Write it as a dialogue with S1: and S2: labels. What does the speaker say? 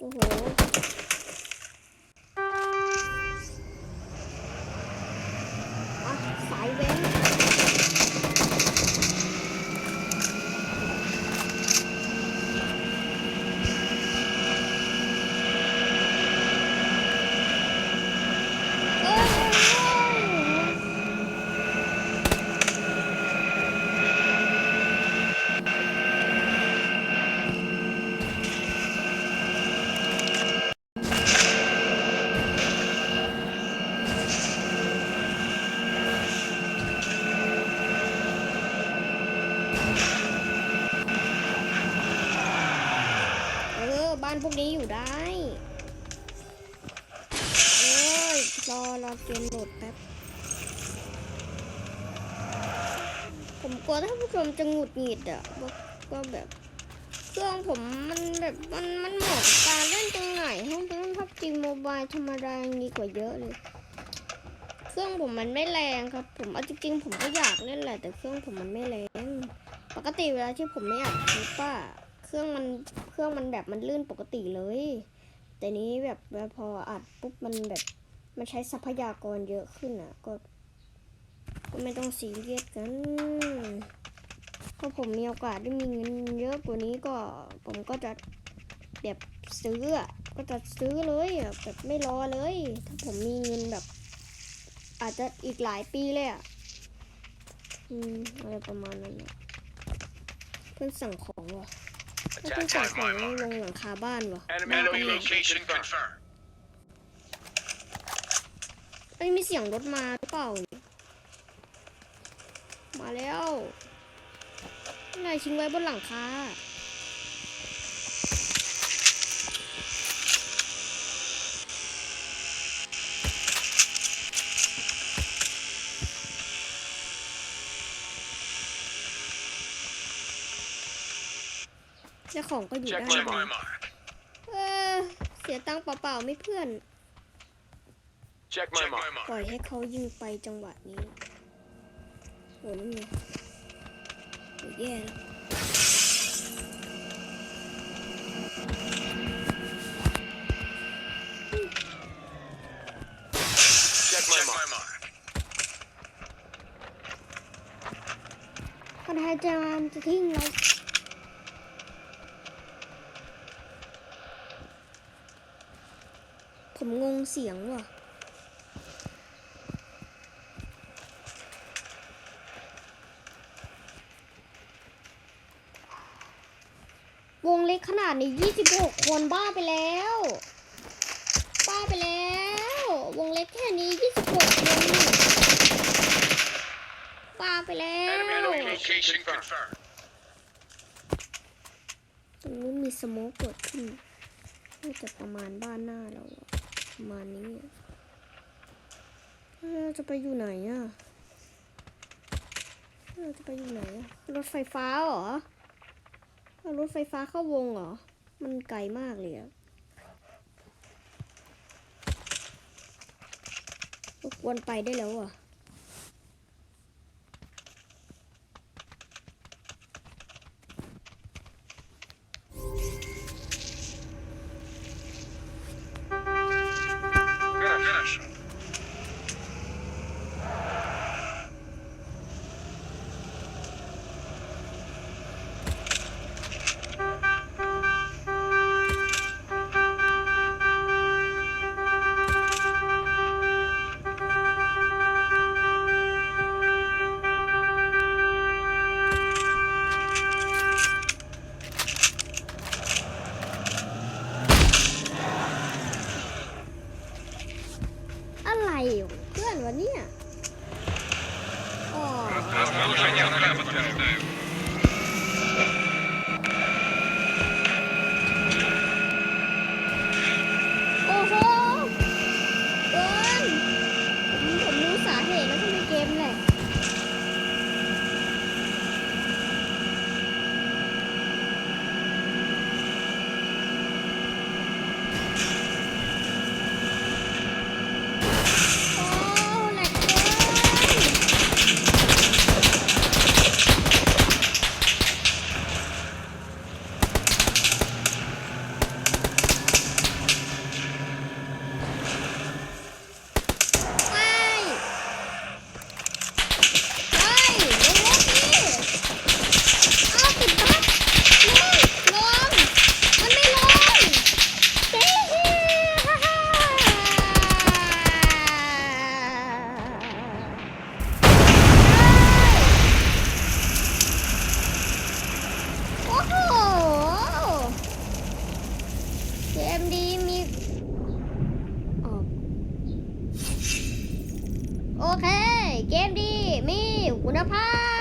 S1: โอ้โห อะ สายเว้นเอ้ย เออ บ้านพว กนี้อยู่ได้เอ้ยรอรอเกมโหลดแป๊บ ผมกลัวท่าผู้ชมจะหงุดหงิดอะว่าว่าแบบ เครื่องผมมันแบบมันมันเหมาะการเล่นตรงไหนห้องเล่นพับจีโมบายธรรมดายังดีกว่าเยอะเลย เครื่องผมมันไม่แรงครับ ผมเอาจริงๆผมก็อยากเล่นแหละแต่เครื่องผมมันไม่แรง ปกติเวลาที่ผมไม่อัดคลิปอะ เครื่องมันเครื่องมันแบบมันลื่นปกติเลย แต่นี้แบบพออัดปุ๊บมันแบบมันใช้ทรัพยากรเยอะขึ้นอะก็ก็ไม่ต้องซีเรียสกันถ้าผมมีโอกาสได้มีเงินเยอะกว่านี้ก็ผมก็จะแบบซื้อก็จะซื้อเลยแบบไม่รอเลย ถ้าผมมีเงินแบบ อาจจะอีกหลายปีเลยอะอืมอะไรประมาณนั้นเพื่อนสั่งของว่ะ เพื่อนสั่งของลงหลังคาบ้านว่ะ
S2: Enemy location confirmed.
S1: เอ้ยมีเสียงรถมาหรือเปล่าเนี่ยมาแล้วนายทิ้งไว้บนหลังคา เจ้าของก็อยู่
S2: Check
S1: ด้าน
S2: my
S1: ใน
S2: mark.
S1: เออเสียตังค์เปล่าๆไม่เพื่อน
S2: Check my mark.
S1: ปล่อยให้เขายิงไปจังหวะนี้โหนั่นไงโหแย่แล้ว
S2: Check my mark.
S1: คนไทยจะมันจะทิ้งเราผม งงเสียงว่ะ วงเล็กขนาดนี้26 คนบ้าไปแล้ว บ้าไปแล้ว วงเล็กแค่นี้26คนบ้าไปแล้ว
S2: Enemy location confirmed.
S1: ตรงนู้นมีสโมกเกิดขึ้นน่าจะประมาณบ้านหน้าเราอะ ประมาณนี้เราจะไปอยู่ไหนอะเราจะไปอยู่ไหนอะรถไฟฟ้าเหรอ รถไฟฟ้าเข้าวงเหรอ มันไกลมากเลยอะควนไปได้แล้วอะ อะไรเพื่อนวะเนี้อ๋อ เค เกมดีมีคุณภาพ